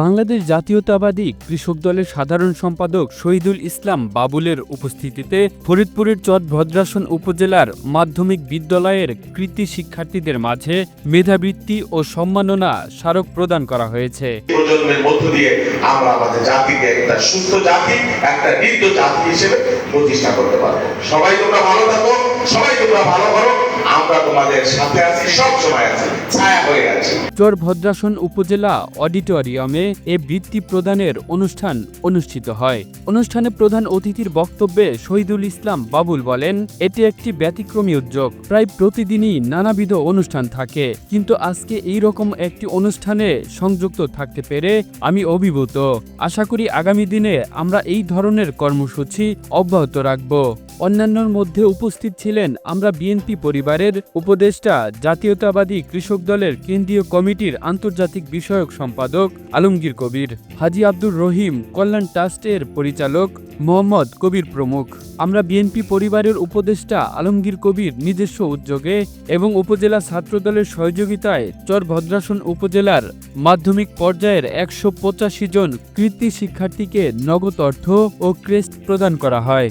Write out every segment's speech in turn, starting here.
বাংলাদেশ জাতীয়তাবাদী কৃষক দলের সাধারণ সম্পাদক শহীদুল ইসলাম বাবুলের উপস্থিতিতে ফরিদপুরের চর ভদ্রাসন উপজেলার মাধ্যমিক বিদ্যালয়ের কৃতি শিক্ষার্থীদের মাঝে মেধাবৃত্তি ও সম্মাননা স্মারক প্রদান করা হয়েছে। প্রজন্মের মধ্য দিয়ে আমরা আমাদের জাতিকে একটা সুস্থ জাতি একটা বৃদ্ধ জাতি হিসেবে প্রতিষ্ঠা করতে পারব। সবাই তোমরা ভালো থাকো সবাই তোমরা ভালো করো আমরা তোমাদের সাথে আছি সব সময় আছি ছায়া হয়ে আছি। চর ভদ্রাসন উপজেলা অডিটোরিয়ামে এ বৃত্তি প্রদানের অনুষ্ঠান অনুষ্ঠিত হয়। অনুষ্ঠানে প্রধান অতিথির বক্তব্যে শহীদুল ইসলাম বাবুল বলেন, এটি একটি ব্যতিক্রমী উদ্যোগ। প্রায় প্রতিদিনই নানাবিধ অনুষ্ঠান থাকে। কিন্তু আজকে এই রকম একটি অনুষ্ঠানে সংযুক্ত থাকতে পেরে আমি অভিভূত। আশা করি আগামী দিনে আমরা এই ধরনের কর্মসূচি অব্যাহত রাখব। অন্যান্যর মধ্যে উপস্থিত ছিলেন আমরা বিএনপি পরিবারের উপদেষ্টা, জাতীয়তাবাদী কৃষক দলের কেন্দ্রীয় কমিটির আন্তর্জাতিক বিষয়ক সম্পাদক আলমগীর কবির, হাজি আব্দুর রহিম, কল্যাণ ট্রাস্টের পরিচালক মোহাম্মদ কবির প্রমুখ। আমরা বিএনপি পরিবারের উপদেষ্টা আলমগীর কবির নিজস্ব উদ্যোগে এবং উপজেলা ছাত্রদলের সহযোগিতায় চর ভদ্রাসন উপজেলার মাধ্যমিক পর্যায়ের একশো পঁচাশি জন কৃতি শিক্ষার্থীকে নগদ অর্থ ও ক্রেস্ট প্রদান করা হয়।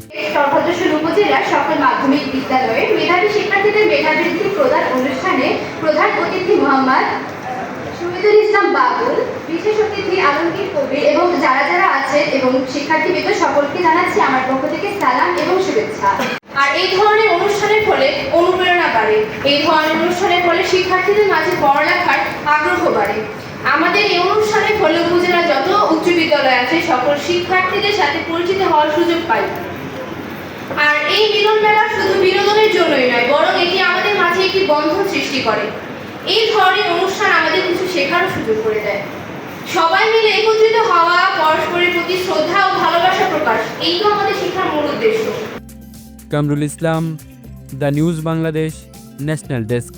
মাধ্যমিক বিদ্যালয়ের মেধাবী শিক্ষার্থীদের মেধাবৃত্তি প্রদান অনুষ্ঠানে প্রধান অতিথি মোহাম্মদ শহীদুল ইসলাম বাবুল, বিশেষ অতিথি আলমগীর কবির এবং যারা যারা আছেন এবং শিক্ষার্থীবৃন্দ সকলকে জানাচ্ছি আমার পক্ষ থেকে সালাম এবং শুভেচ্ছা। আর এই ধরনের অনুষ্ঠানের ফলে অনুপ্রেরণা বাড়ে। এই ধরনের অনুষ্ঠানের ফলে শিক্ষার্থীদের মাঝে পড়ালেখার আগ্রহ বাড়ে। আমাদের এই অনুষ্ঠানের ফলে উপজেলা যত উচ্চ বিদ্যালয় আছে, সকল শিক্ষার্থীদের সাথে পরিচিত হওয়ার সুযোগ পাই আর এই মিলন মেলা শুধু বিনোদনের জন্যই নয়, বরং এটি আমাদের মাঝে একটি বন্ধন সৃষ্টি করে। এই ধরনের অনুষ্ঠান আমাদের কিছু শেখারও সুযোগ করে দেয়। সবাই মিলে একত্রিত হওয়া, পরস্পরের প্রতি শ্রদ্ধা ও ভালোবাসা প্রকাশ, এই তো আমাদের শিক্ষার মূল উদ্দেশ্য। Kamrul Islam, the news Bangladesh, national desk.